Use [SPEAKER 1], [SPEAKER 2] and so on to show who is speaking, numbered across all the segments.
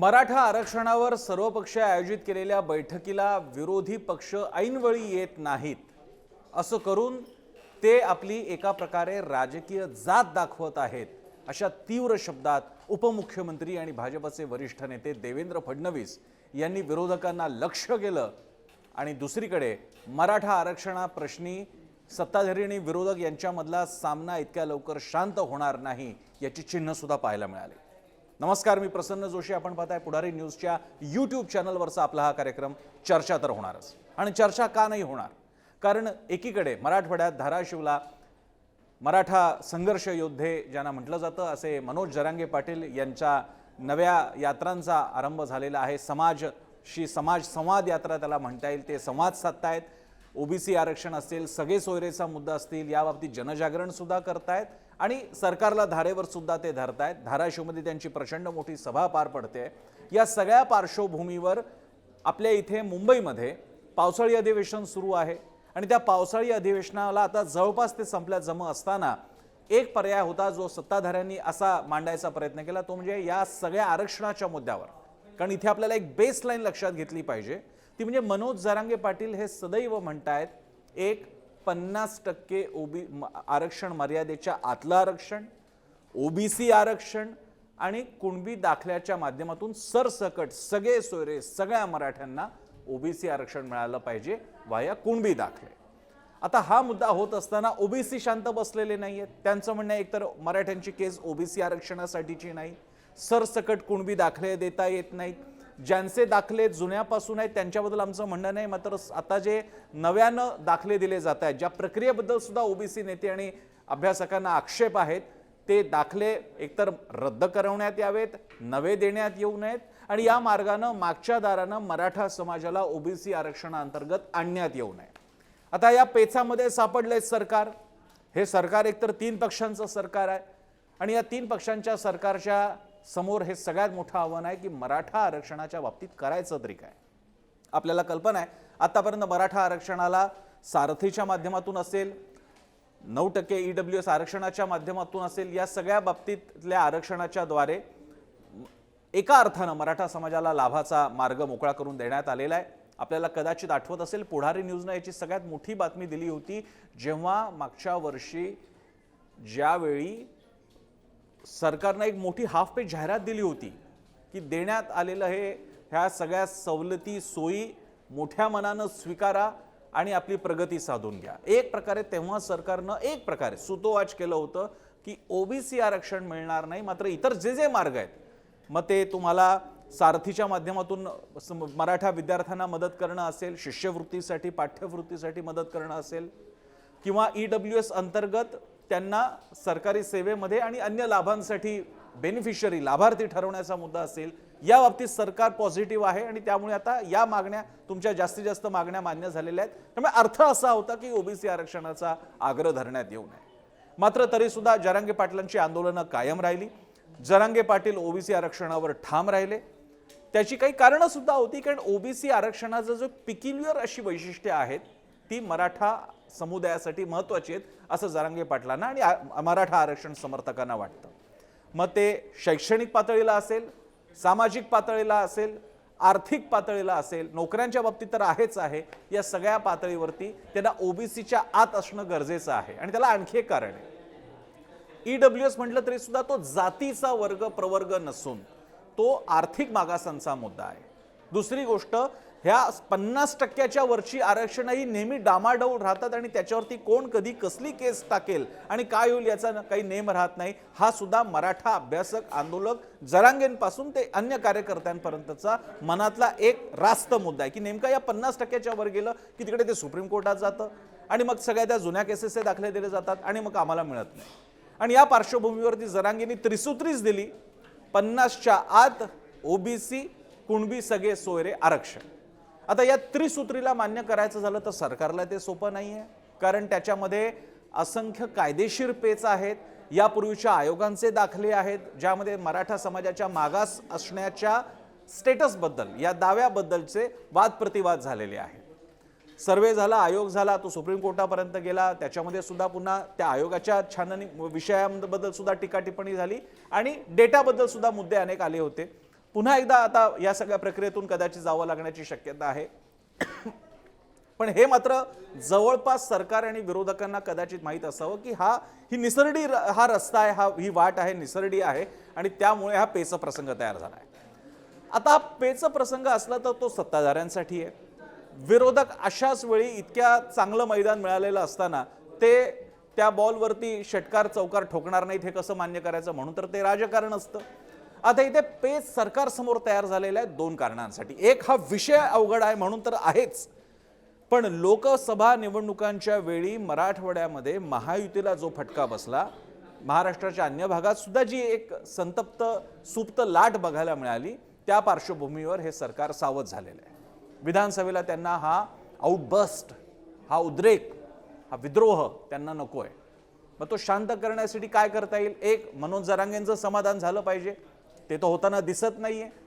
[SPEAKER 1] मराठा आरक्षणावर सर्वपक्षीय आयोजित केलेल्या बैठकीला विरोधी पक्ष ऐनवेळी येत नाहीत. असं करून ते आपली एका प्रकारे राजकीय जात दाखवत आहेत. अशा तीव्र शब्दात उपमुख्यमंत्री आणि भाजपचे वरिष्ठ नेते देवेंद्र फडणवीस यांनी विरोधकांना लक्ष केलं आणि दुसरीकडे मराठा आरक्षणाप्रश्नी सत्ताधारी आणि विरोधक यांच्यामधला सामना इतक्या लवकर शांत होणार नाही याची चिन्हसुद्धा पाहायला मिळाली. नमस्कार मी प्रसन्न जोशी. आपण पाहताय पुढारी न्यूजच्या यूट्यूब चॅनलवरचा आपला हा कार्यक्रम. चर्चा तर होणारच. आणि चर्चा का नाही होणार? कारण एकीकडे मराठवाड्यात धाराशिवला मराठा संघर्ष योद्धे ज्यांना म्हटलं जातं असे मनोज जरांगे पाटील यांच्या नव्या यात्रांचा आरंभ झालेला आहे. समाजशी समाज संवाद यात्रा त्याला म्हणता येईल. ते संवाद साधतायत. ओबीसी आरक्षण असेल सगळे सोयरेचा मुद्दा असतील याबाबतीत जनजागरणसुद्धा करतायत. आणि सरकारला धारेवर सुद्धा ते धरतायत. धाराशिवमध्ये त्यांची प्रचंड मोठी सभा पार पडते. या सगळ्या पार्श्वभूमीवर आपल्या इथे मुंबईमध्ये पावसाळी अधिवेशन सुरू आहे. आणि त्या पावसाळी अधिवेशनाला आता जवळपास ते संपल्या जम असताना एक पर्याय होता जो सत्ताधाऱ्यांनी असा मांडायचा प्रयत्न केला तो म्हणजे या सगळ्या आरक्षणाच्या मुद्द्यावर. कारण इथे आपल्याला एक बेसलाईन लक्षात घेतली पाहिजे. ती म्हणजे मनोज जरांगे पाटील हे सदैव म्हणतायत एक पन्नास टक्के ओबी म- आरक्षण मर्यादेच्या आतलं आरक्षण ओबीसी आरक्षण आणि कुणबी दाखल्याच्या माध्यमातून सरसकट सगळे सोयरे सगळ्या मराठ्यांना ओबीसी आरक्षण मिळालं पाहिजे वाया कुणबी दाखले. आता हा मुद्दा होत असताना ओबीसी शांत बसलेले नाही आहेत त्यांचं म्हणणं एकतर मराठ्यांची केस ओबीसी आरक्षणासाठीची नाही सरसकट कुणबी दाखले देता येत नाहीत. ज्यांचे दाखले जुन्यापासून आहेत त्यांच्याबद्दल आमचं म्हणणं नाही मात्र आता जे नव्यानं दाखले दिले जात आहेत ज्या प्रक्रियेबद्दल सुद्धा ओबीसी नेते आणि अभ्यासकांना आक्षेप आहेत ते दाखले एकतर रद्द करवण्यात यावेत नवे देण्यात येऊ नयेत आणि या मार्गानं मागच्या दारानं मराठा समाजाला ओबीसी आरक्षणाअंतर्गत आणण्यात येऊ नये. आता या पेचामध्ये सापडले सरकार. हे सरकार एकतर तीन पक्षांचं सरकार आहे आणि या तीन पक्षांच्या सरकारच्या समोर हे सगळ्यात मोठं आव्हान आहे की मराठा आरक्षणाच्या बाबतीत करायचं तरी काय? आपल्याला कल्पना आहे. आतापर्यंत मराठा आरक्षणाला सारथीच्या माध्यमातून असेल नऊ टक्के ई डब्ल्यू एस आरक्षणाच्या माध्यमातून असेल या सगळ्या बाबतीतल्या आरक्षणाच्या द्वारे एका अर्थानं मराठा समाजाला लाभाचा मार्ग मोकळा करून देण्यात आलेला आहे. आपल्याला कदाचित आठवत असेल पुढारी न्यूजनं याची सगळ्यात मोठी बातमी दिली होती जेव्हा मागच्या वर्षी ज्यावेळी सरकारनं एक मोठी हाफ पेज जाहिरात दिली होती की देण्यात आलेलं हे ह्या सगळ्या सवलती सोयी मोठ्या मनानं स्वीकारा आणि आपली प्रगती साधून घ्या. एक प्रकारे तेव्हा सरकारनं एक प्रकारे सुतोवाच केलं होतं की ओबीसी आरक्षण मिळणार नाही मात्र इतर जे जे मार्ग आहेत मग ते तुम्हाला सारथीच्या माध्यमातून मराठा विद्यार्थ्यांना मदत करणं असेल शिष्यवृत्तीसाठी पाठ्यवृत्तीसाठी मदत करणं असेल किंवा ई डब्ल्यू एस अंतर्गत त्यांना सरकारी सेवेमध्ये आणि अन्य लाभांसाठी बेनिफिशरी लाभार्थी ठरवण्याचा मुद्दा असेल या बाबतीत सरकार पॉझिटिव्ह आहे आणि त्यामुळे आता या मागण्या तुमच्या जास्तीत जास्त मागण्या मान्य झालेल्या आहेत. त्यामुळे अर्थ असा होता की ओबीसी आरक्षणाचा आग्रह धरण्यात येऊ नये. मात्र तरीसुद्धा जरांगे पाटलांची आंदोलनं कायम राहिली. जरांगे पाटील ओबीसी आरक्षणावर ठाम राहिले. त्याची काही कारणं सुद्धा होती कारण ओबीसी आरक्षणाचं जो पिकिल्युअर अशी वैशिष्ट्ये आहेत ती मराठा समुदायासाठी महत्त्वाची आहेत असं जरांगे पाटलांना आणि मराठा आरक्षण समर्थकांना वाटतं. मग ते शैक्षणिक पातळीला असेल सामाजिक पातळीला असेल आर्थिक पातळीला असेल नोकऱ्यांच्या बाबतीत तर आहेच आहे या सगळ्या पातळीवरती त्यांना ओबीसीच्या आत असणं गरजेचं आहे. आणि त्याला आणखी एक कारण आहे. ई डब्ल्यू एस म्हटलं तरी सुद्धा तो जातीचा वर्ग प्रवर्ग नसून तो आर्थिक मागासांचा मुद्दा आहे. दुसरी गोष्ट ह्या पन्नास टक्क्याच्या वरची आरक्षणही नेहमी डामाडौल राहतात आणि त्याच्यावरती कोण कधी कसली केस टाकेल आणि काय होईल याचा काही नेम राहत नाही. हा सुद्धा मराठा अभ्यासक आंदोलक जरांगेंपासून ते अन्य कार्यकर्त्यांपर्यंतचा मनातला एक रास्त मुद्दा आहे की नेमका या पन्नास टक्क्याच्या वर गेलं की तिकडे ते सुप्रीम कोर्टात जातं आणि मग सगळ्या त्या जुन्या केसेसचे दाखले दिले जातात आणि मग आम्हाला मिळत नाही. आणि या पार्श्वभूमीवरती जरांगेंनी त्रिसूत्रीच दिली. पन्नासच्या आत ओबीसी कुणबी सगळे सोयरे आरक्षण. आता या त्रिसूत्रीला मान्य करायचं झालं तर सरकारला ते सोपं नाही आहे कारण त्याच्यामध्ये असंख्य कायदेशीर पेच आहेत. यापूर्वीच्या आयोगांचे दाखले आहेत. ज्यामध्ये मराठा समाजाच्या मागास असण्याच्या स्टेटसबद्दल या दाव्याबद्दलचे वादप्रतिवाद झालेले आहेत. सर्वे झाला आयोग झाला तो सुप्रीम कोर्टापर्यंत गेला. त्याच्यामध्ये सुद्धा पुन्हा त्या आयोगाच्या छाननी विषयांबद्दल सुद्धा टीका टिप्पणी झाली. आणि डेटाबद्दल सुद्धा मुद्दे अनेक आले होते. पुन्हा एकदा आता या सगळ्या प्रक्रियेतून कदाचित जावं लागण्याची शक्यता आहे. पण हे मात्र जवळपास सरकार आणि विरोधकांना कदाचित माहीत असावं की हा ही निसरडी हा रस्ता आहे हा ही वाट आहे निसरडी आहे आणि त्यामुळे हा पेच प्रसंग तयार झाला आहे. आता हा पेच प्रसंग असला तर तो सत्ताधाऱ्यांसाठी आहे. विरोधक अशाच वेळी इतक्या चांगलं मैदान मिळालेलं असताना ते त्या बॉलवरती षटकार चौकार ठोकणार नाहीत हे कसं मान्य करायचं? म्हणून तर ते राजकारण असतं. आता इथे पेच सरकारसमोर तयार झालेला आहे दोन कारणांसाठी. एक हा विषय अवघड आहे म्हणून तर आहेच. पण लोकसभा निवडणुकांच्या वेळी मराठवाड्यामध्ये महायुतीला जो फटका बसला महाराष्ट्राच्या अन्य भागात सुद्धा जी एक संतप्त सुप्त लाट बघायला मिळाली त्या पार्श्वभूमीवर हे सरकार सावध झालेलं आहे. विधानसभेला त्यांना हा आउटबस्ट हा उद्रेक हा विद्रोह त्यांना नको आहे मग तो शांत करण्यासाठी काय करता येईल? एक मनोज जरांगेंचं समाधान झालं पाहिजे. ते तर होताना दिसत नाही आहे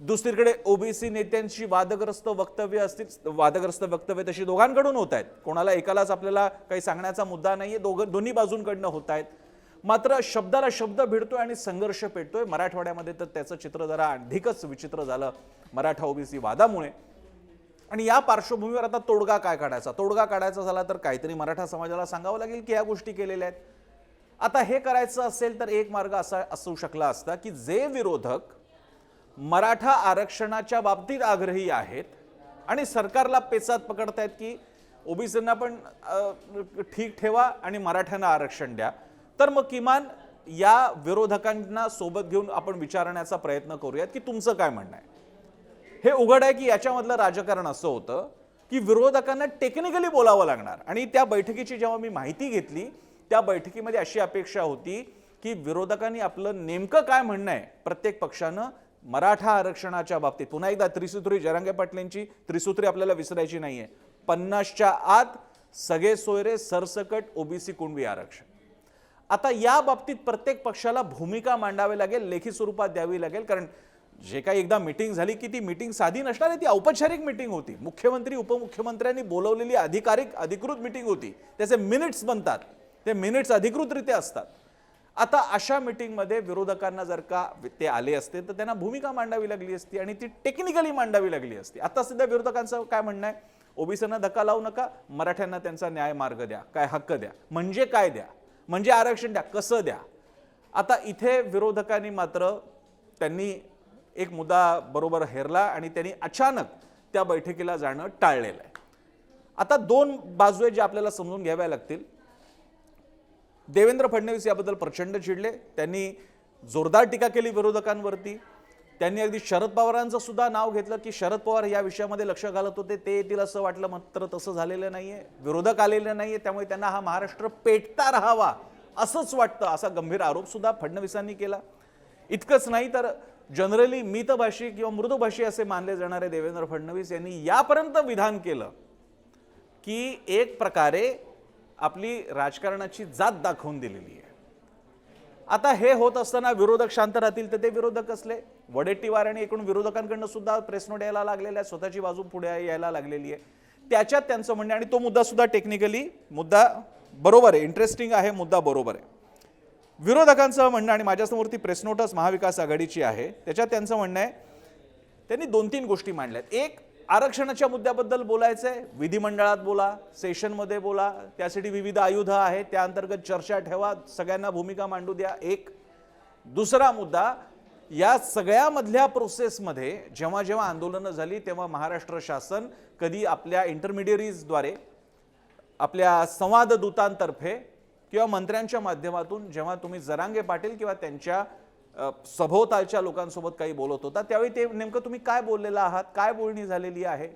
[SPEAKER 1] दुसरीकडे ओबीसी नेत्यांशी वादग्रस्त वक्तव्य असतील वादग्रस्त वक्तव्य तशी दोघांकडून होत आहेत. कोणाला एकालाच आपल्याला काही सांगण्याचा मुद्दा नाही आहे दोघं दोन्ही बाजूंकडनं होत आहेत. मात्र शब्दाला शब्द भिडतोय आणि संघर्ष पेटतोय. मराठवाड्यामध्ये तर त्याचं चित्र जरा अधिकच विचित्र झालं मराठा ओबीसी वादामुळे. आणि या पार्श्वभूमीवर आता तोडगा काय काढायचा? तोडगा काढायचा झाला तर काहीतरी मराठा समाजाला सांगावं लागेल की या गोष्टी केलेल्या आहेत. आता हे करायचं असेल तर एक मार्ग असा असू शकला असता की जे विरोधक मराठा आरक्षणाच्या बाबतीत आग्रही आहेत आणि सरकारला पेचात पकडतायत की ओबीसींना पण ठीक ठेवा आणि मराठ्यांना आरक्षण द्या तर मग किमान या विरोधकांना सोबत घेऊन आपण विचारण्याचा प्रयत्न करूयात की तुमचं काय म्हणणं आहे? हे उघड आहे की याच्यामधलं राजकारण असं होतं की विरोधकांना टेक्निकली बोलावं लागणार आणि त्या बैठकीची जेव्हा मी माहिती घेतली त्या बैठकीमध्ये अशी अपेक्षा होती की विरोधकांनी आपलं नेमकं काय म्हणणं आहे प्रत्येक पक्षानं मराठा आरक्षणाच्या बाबतीत. पुन्हा एकदा त्रिसूत्री जरांगे पाटलेंची त्रिसूत्री आपल्याला विसरायची नाहीये. पन्नासच्या आत सगळे सोयरे सरसकट ओबीसी कुणबी आरक्षण. आता या बाबतीत प्रत्येक पक्षाला भूमिका मांडावी लागेल लेखी स्वरूपात द्यावी लागेल कारण जे काही एकदा मिटिंग झाली की ती मिटिंग साधी नसणार आहे ती औपचारिक मिटिंग होती. मुख्यमंत्री उपमुख्यमंत्र्यांनी बोलवलेली अधिकारिक अधिकृत मिटिंग होती. त्याचे मिनिट्स बनतात. ते मिनिट्स अधिकृतरित्या असतात. आता अशा मिटिंगमध्ये विरोधकांना जर का ते आले असते तर त्यांना भूमिका मांडावी लागली असती आणि ती टेक्निकली मांडावी लागली असती. आता सध्या विरोधकांचं काय म्हणणं आहे? ओबीसींना धक्का लावू नका मराठ्यांना त्यांचा न्याय मार्ग द्या काय हक्क द्या. म्हणजे काय द्या? म्हणजे आरक्षण द्या कसं द्या? आता इथे विरोधकांनी मात्र त्यांनी एक मुद्दा बरोबर हेरला आणि त्यांनी अचानक त्या बैठकीला जाणं टाळलेलं आहे. आता दोन बाजू आहेत ज्या आपल्याला समजून घ्याव्या लागतील. देवेंद्र फडणवीस याबद्दल प्रचंड चिडले. त्यांनी जोरदार टीका केली विरोधकांवरती. त्यांनी अगदी शरद पवारांचं सुद्धा नाव घेतलं की शरद पवार या विषयामध्ये लक्ष घालत होते. ते येतील असं वाटलं मात्र तसं झालेलं नाही आहे विरोधक आलेले आहे त्यामुळे त्यांना हा महाराष्ट्र पेटता राहावा असंच वाटतं असा गंभीर आरोपसुद्धा फडणवीसांनी केला. इतकंच नाही तर जनरली मितभाषी किंवा मृदुभाषी असे मानले जाणारे देवेंद्र फडणवीस यांनी यापर्यंत विधान केलं की एक प्रकारे आपली राजकारणाची जात दाखवून दिलेली आहे. आता हे होत असताना विरोधक शांत राहतील तर ते विरोधक असले. वडेट्टीवार आणि एकूण विरोधकांकडनं सुद्धा प्रेस नोट यायला लागलेल्या आहे स्वतःची बाजू पुढे यायला लागलेली आहे. त्याच्यात त्यांचं म्हणणं आणि तो मुद्दा सुद्धा टेक्निकली मुद्दा बरोबर आहे. इंटरेस्टिंग आहे मुद्दा बरोबर आहे. विरोधकांचं म्हणणं आणि माझ्यासमोर ती प्रेसनोटच महाविकास आघाडीची आहे. त्याच्यात त्यांचं म्हणणं आहे त्यांनी दोन तीन गोष्टी मांडल्यात. एक आरक्षणाच्या मुद्द्याबद्दल बोलायचं आहे विधिमंडळात बोला सेशनमध्ये बोला त्यासाठी विविध आयुधं आहेत त्या अंतर्गत चर्चा ठेवा सगळ्यांना भूमिका मांडू द्या. एक. दुसरा मुद्दा या सगळ्यामधल्या प्रोसेसमध्ये जेव्हा जेव्हा आंदोलनं झाली तेव्हा महाराष्ट्र शासन कधी आपल्या इंटरमिडियरीजद्वारे आपल्या संवाददूतांतर्फे किंवा मंत्र्यांच्या माध्यमातून जेव्हा तुम्ही जरांगे पाटील किंवा त्यांच्या सभोवतालच्या लोकांसोबत काही बोलत होता. त्यावेळी ते नेमकं तुम्ही काय बोललेला आहात? काय बोलणी झालेली आहे?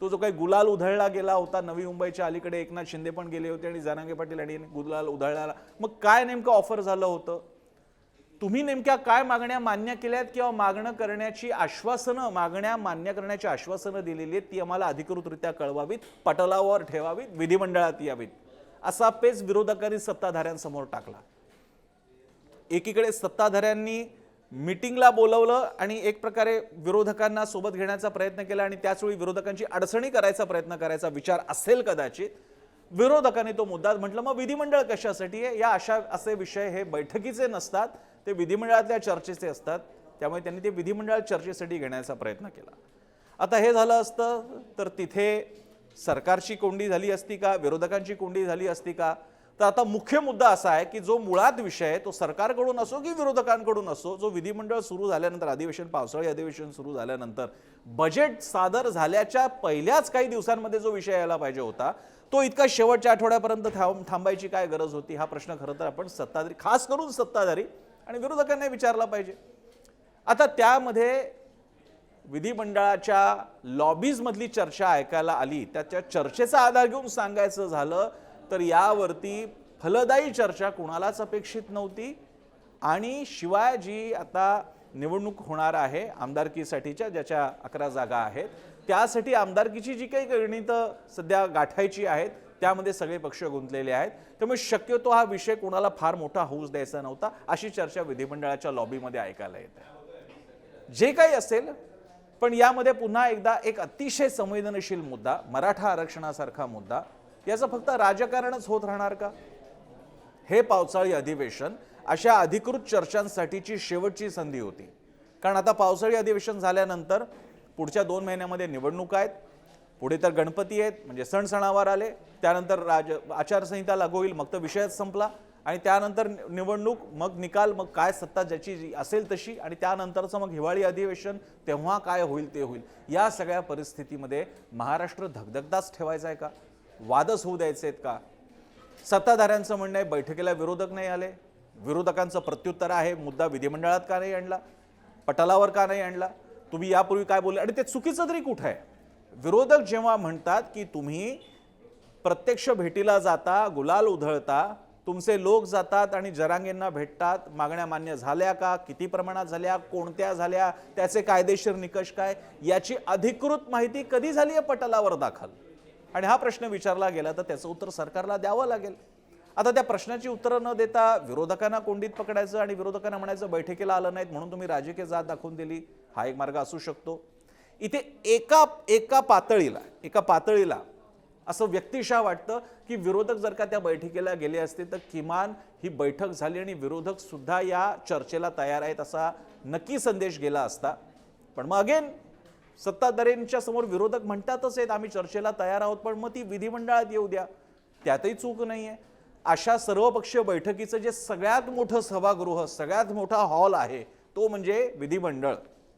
[SPEAKER 1] तो जो काही गुलाल उधळला गेला होता नवी मुंबईच्या अलीकडे एकनाथ शिंदे पण गेले होते आणि जानांगे पाटील आणि गुलाल उधळला. मग काय नेमकं ऑफर झालं होतं? तुम्ही नेमक्या काय मागण्या मान्य केल्यात किंवा मागणं करण्याची आश्वासनं मागण्या मान्य करण्याची आश्वासनं दिलेली आहेत ती आम्हाला अधिकृतरित्या कळवावीत पटलावर ठेवावीत विधिमंडळात यावीत. असा पेच विरोधकांनी सत्ताधाऱ्यांसमोर टाकला. एकीकडे सत्ताधाऱ्यांनी मिटिंगला बोलवलं आणि एक प्रकारे विरोधकांना सोबत घेण्याचा प्रयत्न केला आणि त्याचवेळी विरोधकांची अडचणी करायचा प्रयत्न करायचा विचार असेल कदाचित विरोधकांनी तो मुद्दा म्हटलं मग विधिमंडळ कशासाठी आहे? या अशा असे विषय हे बैठकीचे नसतात ते विधिमंडळातल्या चर्चेचे असतात. त्यामुळे त्यांनी ते विधिमंडळ चर्चेसाठी घेण्याचा प्रयत्न केला. आता हे झालं असतं तर तिथे सरकारची कोंडी झाली असती का? विरोधकांची कोंडी झाली असती का? तर आता मुख्य मुद्दा असा आहे की जो मुळात विषय आहे तो सरकारकडून असो की विरोधकांकडून असो जो विधिमंडळ सुरू झाल्यानंतर अधिवेशन पावसाळी अधिवेशन सुरू झाल्यानंतर बजेट सादर झाल्याच्या पहिल्याच काही दिवसांमध्ये जो विषय यायला पाहिजे होता तो इतका शेवटच्या आठवड्यापर्यंत थांब थांबायची काय गरज होती? हा प्रश्न खरं तर आपण सत्ताधारी खास करून सत्ताधारी आणि विरोधकांना विचारला पाहिजे. आता त्यामध्ये विधिमंडळाच्या लॉबीजमधली चर्चा ऐकायला आली त्याच्या चर्चेचा आधार घेऊन सांगायचं झालं तर यावरती फलदायी चर्चा कुणालाच अपेक्षित नव्हती. आणि शिवाय जी आता निवडणूक होणार आहे आमदारकीसाठीच्या ज्याच्या अकरा जागा आहेत त्यासाठी आमदारकीची जी काही गणितं सध्या गाठायची आहेत त्यामध्ये सगळे पक्ष गुंतलेले आहेत. त्यामुळे शक्यतो हा विषय कोणाला फार मोठा होऊच द्यायचा नव्हता अशी चर्चा विधिमंडळाच्या लॉबीमध्ये ऐकायला येते. जे काही असेल पण यामध्ये पुन्हा एकदा एक अतिशय संवेदनशील मुद्दा मराठा आरक्षणासारखा मुद्दा याचं फक्त राजकारणच होत राहणार का? हे पावसाळी अधिवेशन अशा अधिकृत चर्चांसाठीची शेवटची संधी होती. कारण आता पावसाळी अधिवेशन झाल्यानंतर पुढच्या दोन महिन्यामध्ये निवडणुका आहेत. पुढे तर गणपती आहेत म्हणजे सण सणावार आले. त्यानंतर राज आचारसंहिता लागू होईल मग तर विषयच संपला. आणि त्यानंतर नि- निवडणूक मग निकाल मग काय सत्ता ज्याची जी असेल तशी. आणि त्यानंतरचं मग हिवाळी अधिवेशन तेव्हा काय होईल ते होईल. या सगळ्या परिस्थितीमध्ये महाराष्ट्र धगधगदाच ठेवायचा आहे का? वादच होऊ द्यायचे आहेत का? सत्ताधाऱ्यांचं म्हणणं आहे बैठकीला विरोधक नाही आले. विरोधकांचं प्रत्युत्तर आहे मुद्दा विधिमंडळात का नाही आणला? पटलावर का नाही आणला? तुम्ही यापूर्वी काय बोलले? आणि ते चुकीचं तरी कुठं आहे? विरोधक जेव्हा म्हणतात की तुम्ही प्रत्यक्ष भेटीला जाता गुलाल उधळता तुमचे लोक जातात आणि जरांगेंना भेटतात मागण्या मान्य झाल्या का? किती प्रमाणात झाल्या? कोणत्या झाल्या? त्याचे कायदेशीर निकष काय? याची अधिकृत माहिती कधी झाली आहे पटलावर दाखल? आणि हा प्रश्न विचारला गेला तर त्याचं उत्तर सरकारला द्यावं लागेल. आता त्या प्रश्नाची उत्तरं न देता विरोधकांना कोंडीत पकडायचं आणि विरोधकांना म्हणायचं बैठकीला आलं नाहीत म्हणून तुम्ही राजकीय जात दाखवून दिली हा एक मार्ग असू शकतो. इथे एका एका पातळीला एका पातळीला असं व्यक्तिशः वाटतं की विरोधक जर का त्या बैठकीला गेले असते तर किमान ही बैठक झाली आणि विरोधक सुद्धा या चर्चेला तयार आहेत असा नक्की संदेश गेला असता. पण मग अगेन सत्ताधाऱ्यांच्या समोर विरोधक म्हणतातच आहेत आम्ही चर्चेला तयार आहोत पण मग ती विधिमंडळात येऊ द्या. त्यातही चूक नाही आहे अशा सर्वपक्षीय बैठकीचं जे सगळ्यात मोठं सभागृह सगळ्यात मोठा हॉल आहे तो म्हणजे विधिमंडळ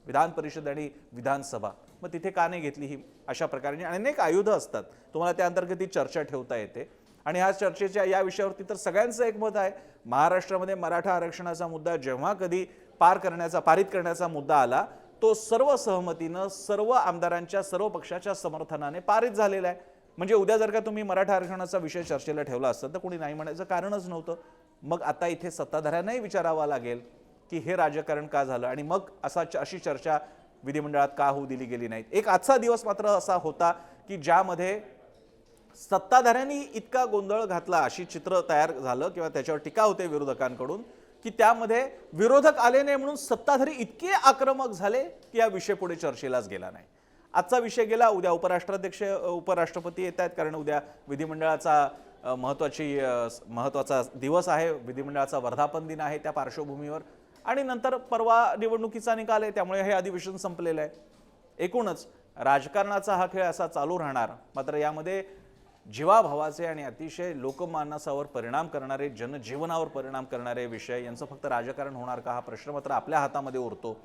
[SPEAKER 1] विधान परिषद आणि विधानसभा. मग तिथे का नाही घेतली ही? अशा प्रकारची अनेक आयुधं असतात. तुम्हाला त्या अंतर्गत ही चर्चा ठेवता येते. आणि ह्या चर्चेच्या या विषयावरती तर सगळ्यांचं एकमत आहे. महाराष्ट्रामध्ये मराठा आरक्षणाचा मुद्दा जेव्हा कधी पार करण्याचा पारित करण्याचा मुद्दा आला तो सर्व सहमतीनं सर्व आमदारांच्या सर्व पक्षाच्या समर्थनाने पारित झालेला आहे. म्हणजे उद्या जर का तुम्ही मराठा आरक्षणाचा विषय चर्चेला ठेवला असतं तर कोणी नाही म्हणायचं कारणच नव्हतं. मग आता इथे सत्ताधाऱ्यांनाही विचारावा लागेल की हे राजकारण का झालं? आणि मग असा अशी चर्चा विधिमंडळात का होऊ दिली गेली नाहीत? एक आजचा दिवस मात्र असा होता की ज्यामध्ये सत्ताधाऱ्यांनी इतका गोंधळ घातला अशी चित्र तयार झालं किंवा त्याच्यावर टीका होते विरोधकांकडून की त्यामध्ये विरोधक आले नाही म्हणून सत्ताधारी इतके आक्रमक झाले की हा विषय पुढे चर्चेलाच गेला नाही. आजचा विषय गेला उद्या उपराष्ट्राध्यक्ष उपराष्ट्रपती येत आहेत कारण उद्या विधिमंडळाचा महत्त्वाची महत्त्वाचा दिवस आहे. विधिमंडळाचा वर्धापन दिन आहे त्या पार्श्वभूमीवर. आणि नंतर परवा निवडणुकीचा निकाल आहे त्यामुळे हे अधिवेशन संपलेलं आहे. एकूणच राजकारणाचा हा खेळ असा चालू राहणार. मात्र यामध्ये जीवाभावाचे आणि अतिशय लोकमानसावर परिणाम करणारे जनजीवनावर परिणाम करणारे विषय यांचं फक्त राजकारण होणार का? हा प्रश्न मात्र आपल्या हातामध्ये उरतो.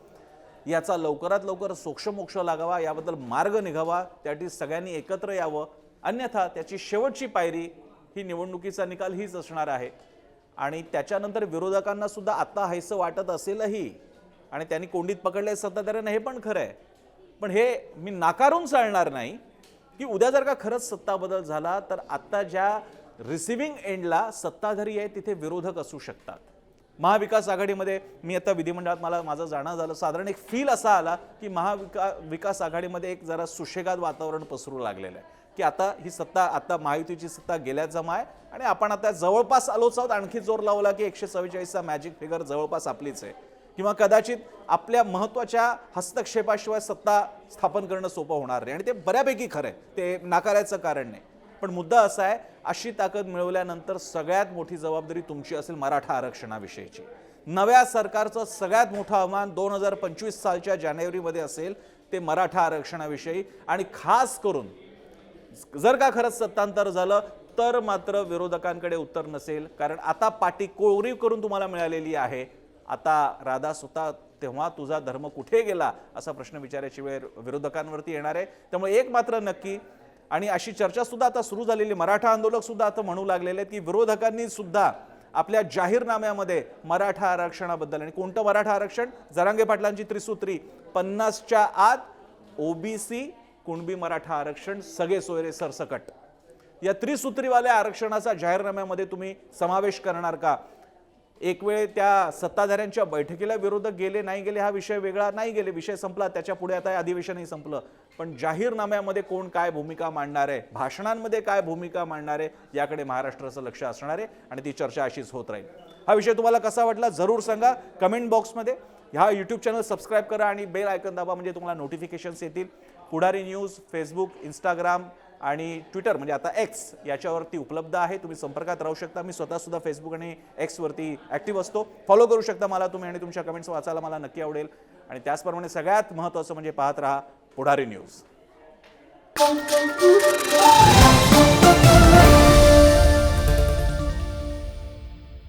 [SPEAKER 1] याचा लवकरात लवकर सोक्षमोक्ष लागावा याबद्दल मार्ग निघावा त्यासाठी सगळ्यांनी एकत्र यावं. अन्यथा त्याची शेवटची पायरी ही निवडणुकीचा निकाल हीच असणार आहे. आणि त्याच्यानंतर विरोधकांना सुद्धा आत्ता हायसं वाटत असेलही आणि त्यांनी कोंडीत पकडले सत्ताधाऱ्यांना हे पण खरं आहे पण हे मी नाकारून चालणार नाही. की उद्या जर का खरंच सत्ता बदल झाला तर आत्ता ज्या रिसिव्हिंग एंडला सत्ताधारी आहे तिथे विरोधक असू शकतात. महाविकास आघाडीमध्ये मी आता विधिमंडळात मला माझं जाणं झालं. साधारण एक फील असा आला की महाविका विकास आघाडीमध्ये एक जरा सुशेगाद वातावरण पसरू लागलेलं आहे. की आता ही सत्ता आता महायुतीची सत्ता गेल्या जमा आहे आणि आपण आता जवळपास आलोच आहोत. आणखी जोर लावला की एकशे चव्वेचाळीसचा मॅजिक फिगर जवळपास आपलीच आहे. किंवा कदाचित आपल्या महत्त्वाच्या हस्तक्षेपाशिवाय सत्ता स्थापन करणं सोपं होणार नाही. आणि ते बऱ्यापैकी खरं आहे. ते नाकारायचं कारण नाही. पण मुद्दा असा आहे अशी ताकद मिळवल्यानंतर सगळ्यात मोठी जबाबदारी तुमची असेल मराठा आरक्षणाविषयीची. नव्या सरकारचं सगळ्यात मोठं आव्हान दोन हजार पंचवीस सालच्या जानेवारीमध्ये असेल ते मराठा आरक्षणाविषयी. आणि खास करून जर का खरंच सत्तांतर झालं तर मात्र विरोधकांकडे उत्तर नसेल. कारण आता पाठी कोरीव करून तुम्हाला मिळालेली आहे. आता राधा स्वतः तेव्हा तुझा धर्म कुठे गेला असा प्रश्न विचारायची वेळ विरोधकांवरती येणार आहे. त्यामुळे एक मात्र नक्की आणि अशी चर्चा सुद्धा आता सुरू झालेली मराठा आंदोलक सुद्धा आता म्हणू लागलेले आहेत की विरोधकांनी सुद्धा आपल्या जाहीरनाम्यामध्ये मराठा आरक्षणाबद्दल आणि कोणतं मराठा आरक्षण? जरांगे पाटलांची त्रिसूत्री. पन्नासच्या आत ओबीसी कुणबी मराठा आरक्षण सगळे सोयरे सरसकट. या त्रिसूत्रीवाल्या आरक्षणाचा जाहीरनाम्यामध्ये तुम्ही समावेश करणार का? एक वेळ त्या सत्ताधाऱ्यांच्या बैठकीला विरोधक गेले नाही गेले हा विषय वेगळा नाही गेले विषय संपला त्याच्या पुढे आता अधिवेशनही संपलं. पण जाहीरनाम्यामध्ये कोण काय भूमिका मांडणार आहे भाषणांमध्ये काय भूमिका मांडणार आहे याकडे महाराष्ट्राचं लक्ष असणार आहे आणि ती चर्चा अशीच होत राहील. हा विषय तुम्हाला कसा वाटला जरूर सांगा. कमेंट बॉक्समध्ये ह्या यूट्यूब चॅनल सबस्क्राईब करा आणि बेल आयकन दाबा म्हणजे तुम्हाला नोटिफिकेशन्स येतील. पुढारी न्यूज फेसबुक इंस्टाग्राम आणि ट्विटर म्हणजे आता एक्स याच्यावरती उपलब्ध आहे. तुम्ही संपर्कात राहू शकता. मी स्वतः सुद्धा फेसबुक आणि एक्सवरती ॲक्टिव्ह असतो. फॉलो करू शकता मला तुम्ही आणि तुमच्या कमेंट्स वाचायला मला नक्की आवडेल. आणि त्याचप्रमाणे सगळ्यात महत्त्वाचं म्हणजे पाहत राहा पुढारी न्यूज